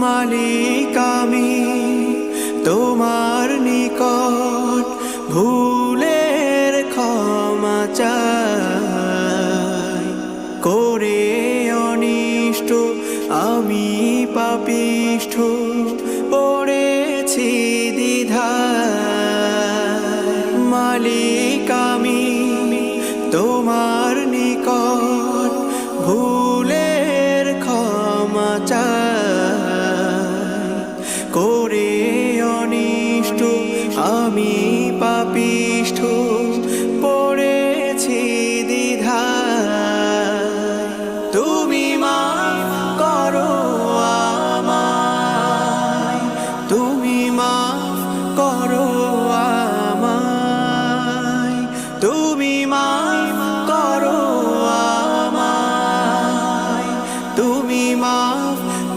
মালিক আমি তোমার নিকট ভুলের ক্ষমা চাই। করে অনিষ্ট, আমি পাপিষ্ঠ, পড়েছি দ্বিধায়। মালিক আমি তোমার নিকট করে অনিষ্ট, আমি পাপিষ্ঠ, পড়েছি দ্বিধা তুমি মা করো আমায়, তুমি মা করো আমায়, তুমি মা করো আমায়, তুমি মা